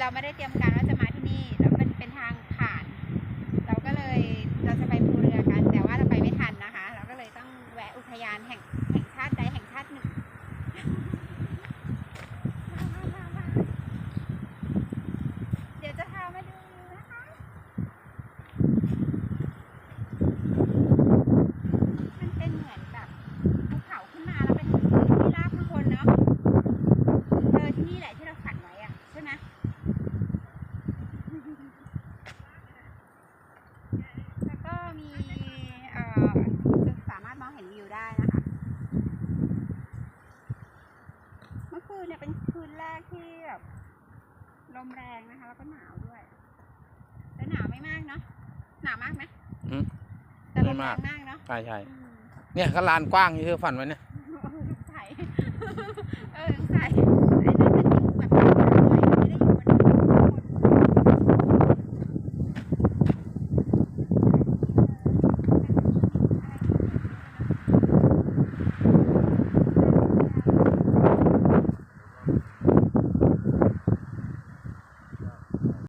เราไม่ได้เตรียมการว่าจะมาที่นี่แล้วเป็นเป็นทางผ่าน เราก็เลยเราจะไปภูเรือกัน แต่ว่าเราไปไม่ทันนะคะ เราก็เลยต้องแวะอุทยานแห่งแห่งชาติใดแห่งชาติหนึ่ง เดี๋ยวจะพามาดูนะคะ มันเป็นเหมือนแบบภูเขาขึ้นมาแล้วเป็นที่ราบข้างบนเนาะ เออที่นี่แหละที่เราฝันไว้อะใช่ไหม แล้วก็มีเอ่อจะสามารถมองเห็นวิวได้นะคะ เมื่อคืนเนี่ยเป็นคืนแรกที่แบบ ลมแรงนะคะ แล้วก็หนาวด้วย แต่หนาวไม่มากเนาะหนาวมากไหมอืมแต่ลมไม่แรมาก งมากเนาะใช่ใช่อืม เนี่ยก็ลานกว้างที่เธอฝันไว้เนี่ยลูกไผ่